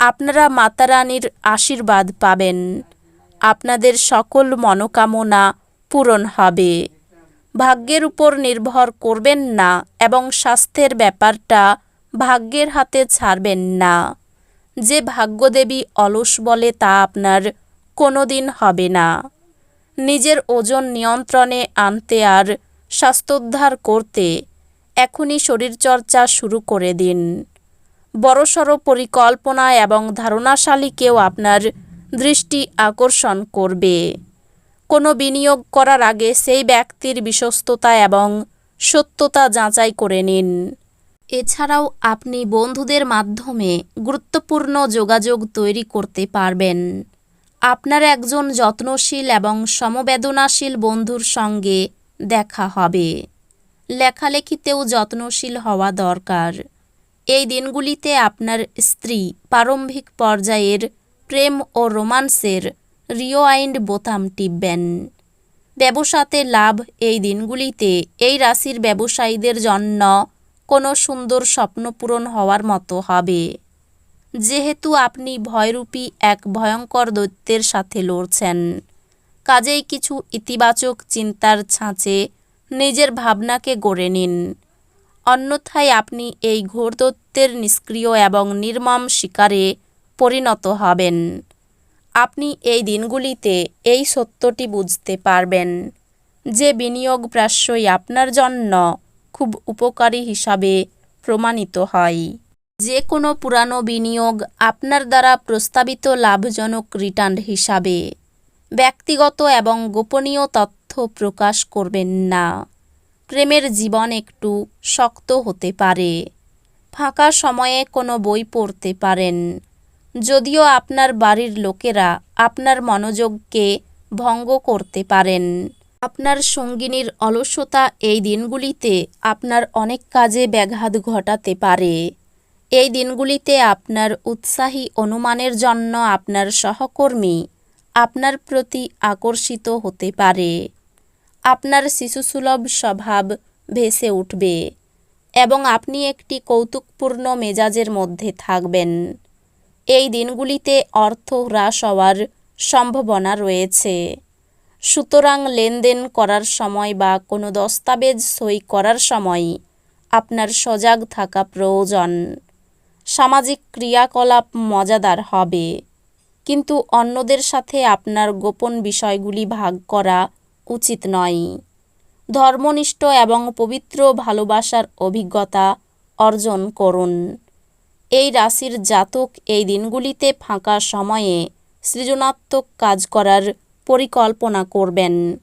আপনারা মাতারানীর আশীর্বাদ পাবেন। আপনাদের সকল মনোকামনা পূরণ হবে। ভাগ্যের উপর নির্ভর করবেন না এবং স্বাস্থ্যের ব্যাপারটা ভাগ্যের হাতে ছাড়বেন না। যে ভাগ্যদেবী অলস বলে তা আপনার কোনো দিন হবে না। নিজের ওজন নিয়ন্ত্রণে আনতে আর স্বাস্থ্যোদ্ধার করতে এখনই শরীরচর্চা শুরু করে দিন। বড়সড় পরিকল্পনা এবং ধারণাশালী কেউ আপনার দৃষ্টি আকর্ষণ করবে। কোনো বিনিয়োগ করার আগে সেই ব্যক্তির বিশ্বস্ততা এবং সত্যতা যাচাই করে নিন। এছাড়াও আপনি বন্ধুদের মাধ্যমে গুরুত্বপূর্ণ যোগাযোগ তৈরি করতে পারবেন। আপনার একজন যত্নশীল এবং সমবেদনাশীল বন্ধুর সঙ্গে দেখা হবে। লেখালেখিতেও যত্নশীল হওয়া দরকার। এই দিনগুলিতে আপনার স্ত্রী প্রারম্ভিক পর্যায়ের প্রেম ও রোমান্সের রিওয়াইন্ড বোতাম টিপবেন। ব্যবসাতে লাভ এই দিনগুলিতে এই রাশির ব্যবসায়ীদের জন্য কোনো সুন্দর স্বপ্ন পূরণ হওয়ার মতো হবে। যেহেতু আপনি ভয়রূপী এক ভয়ঙ্কর দৈত্যের সাথে লড়ছেন, কাজেই কিছু ইতিবাচক চিন্তার ছাঁচে নিজের ভাবনাকে গড়ে নিন। অন্যথায় আপনি এই ঘোরদত্তের নিষ্ক্রিয় এবং নির্মম শিকারে পরিণত হবেন। আপনি এই দিনগুলিতে এই সত্যটি বুঝতে পারবেন যে বিনিয়োগ প্রায়শই আপনার জন্য খুব উপকারী হিসাবে প্রমাণিত হয়। যে কোনো পুরানো বিনিয়োগ আপনার দ্বারা প্রস্তাবিত লাভজনক রিটার্ন হিসাবে ব্যক্তিগত এবং গোপনীয় তথ্য প্রকাশ করবেন না। প্রেমের জীবন একটু শক্ত হতে পারে। ফাঁকা সময়ে কোনো বই পড়তে পারেন। যদিও আপনার বাড়ির লোকেরা আপনার মনোযোগকে ভঙ্গ করতে পারেন। আপনার সঙ্গিনীর অলসতা এই দিনগুলিতে আপনার অনেক কাজে ব্যাঘাত ঘটাতে পারে। এই দিনগুলিতে আপনার উৎসাহী অনুমানের জন্য আপনার সহকর্মী আপনার প্রতি আকর্ষিত হতে পারে। আপনার শিশুসুলভ স্বভাব ভেসে উঠবে এবং আপনি একটি কৌতুকপূর্ণ মেজাজের মধ্যে থাকবেন। এই দিনগুলিতে অর্থ হ্রাস হওয়ার সম্ভাবনা রয়েছে। সুতরাং লেনদেন করার সময় বা কোনো দস্তাবেজ সই করার সময় আপনার সজাগ থাকা প্রয়োজন। সামাজিক ক্রিয়াকলাপ মজাদার হবে। কিন্তু অন্যদের সাথে আপনার গোপন বিষয়গুলি ভাগ করা উচিত নয়। ধর্মনিষ্ঠ এবং পবিত্র ভালোবাসার অভিজ্ঞতা অর্জন করুন। এই রাশির জাতক এই দিনগুলিতে ফাঁকা সময়ে সৃজনাত্মক কাজ করার পরিকল্পনা করবেন।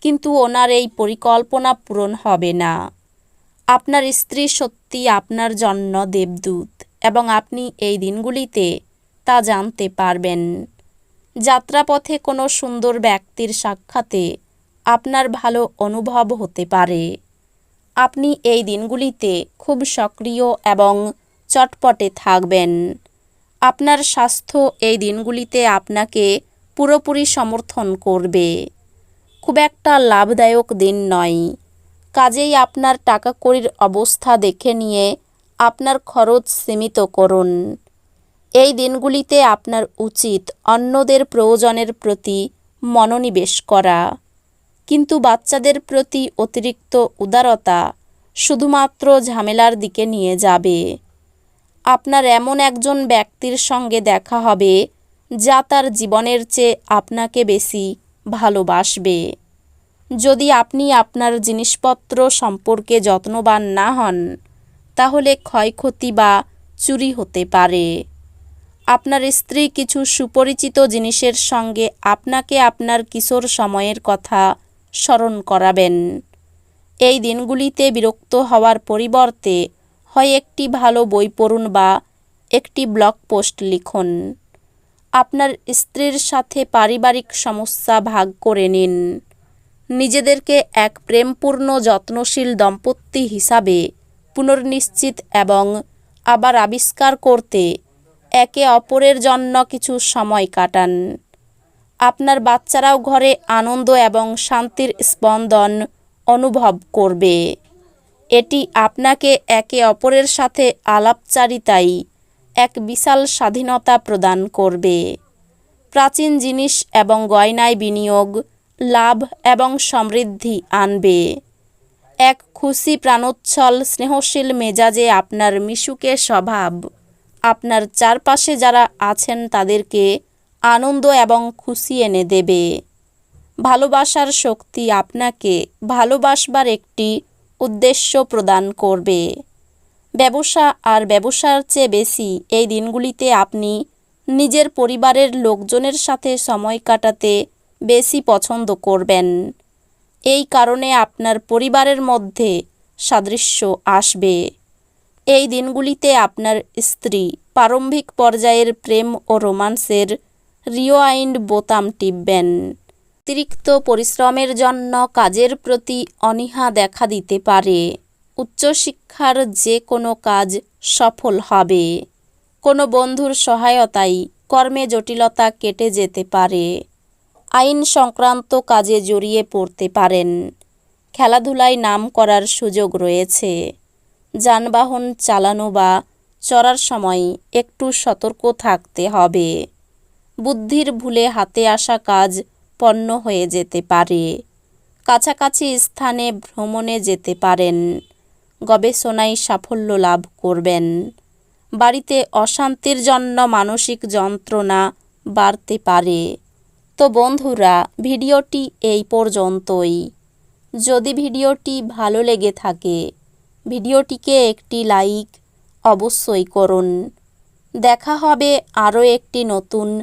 কিন্তু ওনার এই পরিকল্পনা পূরণ হবে না। আপনার স্ত্রী সত্যি আপনার জন্য দেবদূত এবং আপনি এই দিনগুলিতে তা জানতে পারবেন। যাত্রাপথে কোনো সুন্দর ব্যক্তির সাক্ষাতে আপনার ভালো অনুভব হতে পারে। আপনি এই দিনগুলিতে খুব সক্রিয় এবং চটপটে থাকবেন। আপনার স্বাস্থ্য এই দিনগুলিতে আপনাকে পুরোপুরি সমর্থন করবে। খুব একটা লাভদায়ক দিন নয়। কাজেই আপনার টাকা কড়ির অবস্থা দেখে নিয়ে আপনার খরচ সীমিত করুন। এই দিনগুলিতে আপনার উচিত অন্যদের প্রয়োজনের প্রতি মনোনিবেশ করা। কিন্তু বাচ্চাদের প্রতি অতিরিক্ত উদারতা শুধুমাত্র ঝামেলার দিকে নিয়ে যাবে। আপনার এমন একজন ব্যক্তির সঙ্গে দেখা হবে, যা তার জীবনের চেয়ে আপনাকে বেশি ভালোবাসবে। যদি আপনি আপনার জিনিসপত্র সম্পর্কে যত্নবান না হন, তাহলে ক্ষয়ক্ষতি বা চুরি হতে পারে। আপনার স্ত্রী কিছু সুপরিচিত জিনিসের সঙ্গে আপনাকে আপনার কিশোর সময়ের কথা স্মরণ করাবেন। এই দিনগুলিতে বিরক্ত হওয়ার পরিবর্তে হয় একটি ভালো বই পড়ুন বা একটি ব্লগ পোস্ট লিখুন। আপনার স্ত্রীর সাথে পারিবারিক সমস্যা ভাগ করে নিন। নিজেদেরকে এক প্রেমপূর্ণ, যত্নশীল দম্পতি হিসাবে পুনর্নিশ্চিত এবং আবার আবিষ্কার করতে একে অপরের জন্য কিছু সময় কাটান। আপনার বাচ্চারাও ঘরে আনন্দ এবং শান্তির স্পন্দন অনুভব করবে। এটি আপনাকে একে অপরের সাথে আলাপচারিতাই এক বিশাল স্বাধীনতা প্রদান করবে। প্রাচীন জিনিস এবং গয়নায় বিনিয়োগ, লাভ এবং সমৃদ্ধি আনবে। এক খুশি প্রাণোচ্ছল, স্নেহশীল মেজাজে আপনার মিশুকে স্বভাব, আপনার চারপাশে যারা আছেন তাদেরকে আনন্দ এবং খুশি এনে দেবে। ভালোবাসার শক্তি আপনাকে ভালোবাসবার একটি উদ্দেশ্য প্রদান করবে। ব্যবসা আর ব্যবসার চেয়ে বেশি এই দিনগুলিতে আপনি নিজের পরিবারের লোকজনের সাথে সময় কাটাতে বেশি পছন্দ করবেন। এই কারণে আপনার পরিবারের মধ্যে সাদৃশ্য আসবে। এই দিনগুলিতে আপনার স্ত্রী প্রারম্ভিক পর্যায়ের প্রেম ও রোমান্সের রিওয়াইন্ড বোতাম টিপবেন। অতিরিক্ত পরিশ্রমের জন্য কাজের প্রতি অনীহা দেখা দিতে পারে। উচ্চশিক্ষার যে কোনো কাজ সফল হবে। কোনো বন্ধুর সহায়তায় কর্মে জটিলতা কেটে যেতে পারে। আইন সংক্রান্ত কাজে জড়িয়ে পড়তে পারেন। খেলাধুলায় নাম করার সুযোগ রয়েছে। যানবাহন চালানো বা চড়ার সময় একটু সতর্ক থাকতে হবে। বুদ্ধির ভুলে হাতে আসা কাজ পণ্য হয়ে যেতে পারে। কাছাকাছি স্থানে ভ্রমণে যেতে পারেন। গবেষণায় সাফল্য লাভ করবেন। বাড়িতে অশান্তির জন্য মানসিক যন্ত্রণা বাড়তে পারে। তো বন্ধুরা, ভিডিওটি এই পর্যন্তই। যদি ভিডিওটি ভালো লেগে থাকে, ভিডিওটিকে একটি লাইক অবশ্যই করুন। দেখা হবে আরও একটি নতুন